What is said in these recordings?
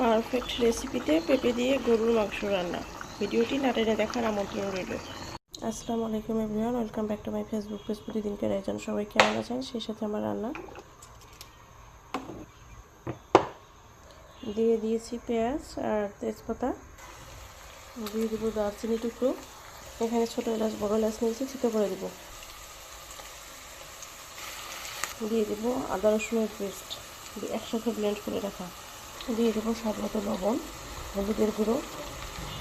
Perfect রেসিপিতে পেঁপে দিয়ে গরুর মাংস রান্না। ভিডিওটি না টেনে দেখার আমন্ত্রণ রইল। আসসালামু আলাইকুম everyone, welcome back to my Facebook page প্রতিদিনকার একজন সবাই কেমন আছেন? সেই সাথে আমার রান্না। দিয়ে দিয়েছি পেঁয়াজ আর তেজপাতা। দিয়ে দেবো দারচিনি টুকরো। এখানে ছোটো এলাচ, বড় এলাচ নিয়েছি, ছিটো করে দেবো। দিয়ে দেবো আদা রসুনের পেস্ট। একসাথে ব্লেন্ড করে রাখা। দিয়ে দেবো স্বাদ মতো লবণ, হলুদের গুঁড়ো,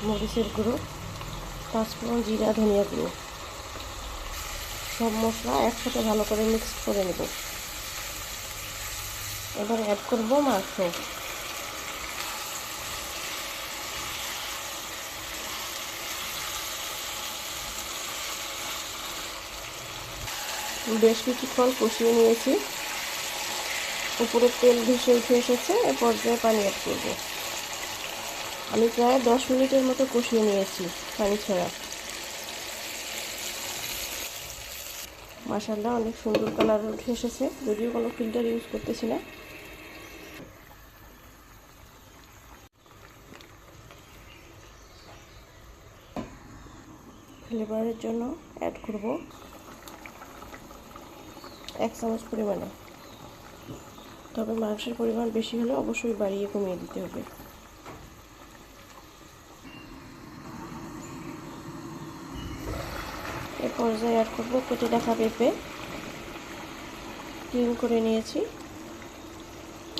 মরিচের গুঁড়ো, পাঁচফোড়ন, জিরা, ধনিয়া গুঁড়ো। সব মশলা একসাথে ভালো করে মিক্স করে নেব। এবার অ্যাড করব মাংস। বেশ কিছুক্ষণ কষিয়ে নিয়েছি। উপরে তেল ভেসে উঠে এসেছে, এ পর্যায়ে পানি অ্যাড করব। আমি প্রায় দশ মিনিটের মতো কষিয়ে নিয়েছি পানি ছাড়া। মাসাল্লাহ অনেক সুন্দর কালার উঠে এসেছে। যদিও কোনো ফিল্টার ইউজ করতেছি না। ফ্লেভারের জন্য অ্যাড করব। এক চামচ পরিমাণে। তবে মাংসের পরিমাণ বেশি হলে অবশ্যই বাড়িয়ে কমিয়ে দিতে হবে। এ পর্যায়ে অ্যাড করব কেটে রাখা পেঁপে। ক্লিন করে নিয়েছি।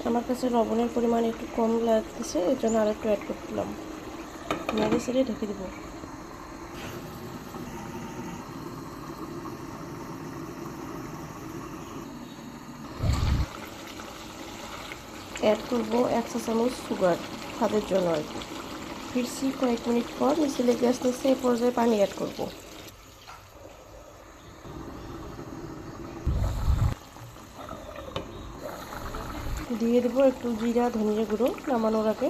আমার কাছে লবণের পরিমাণ একটু কম লাগতেছে, এর জন্য আর একটু অ্যাড করলাম। নেড়ে সেড়ে ঢেকে দেবো। অ্যাড করব এক চা চামচ সুগার স্বাদের জন্য। আর কি ফিরছি কয়েক মিনিট পর নিচে লেগে আসতেছে এ পর্যায়ে পানি অ্যাড করব। দিয়ে দেবো একটু জিরা, ধনিয়া গুঁড়ো নামানোর আগে।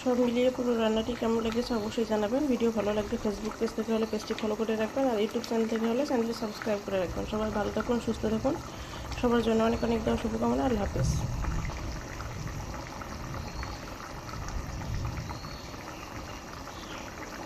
সব মিলিয়ে পুরো রান্নাটি কেমন লেগেছে অবশ্যই জানাবেন। ভিডিও ভালো লাগলে ফেসবুক পেজ থেকে হলে পেজটি ফলো করে রাখবেন। আর ইউটিউব চ্যানেল থেকে হলে চ্যানেলটি সাবস্ক্রাইব করে রাখবেন। সবাই ভালো থাকুন, সুস্থ থাকুন। সবার জন্য অনেক অনেক দেওয়া শুভকামনা আল্লাহ হাফেজ।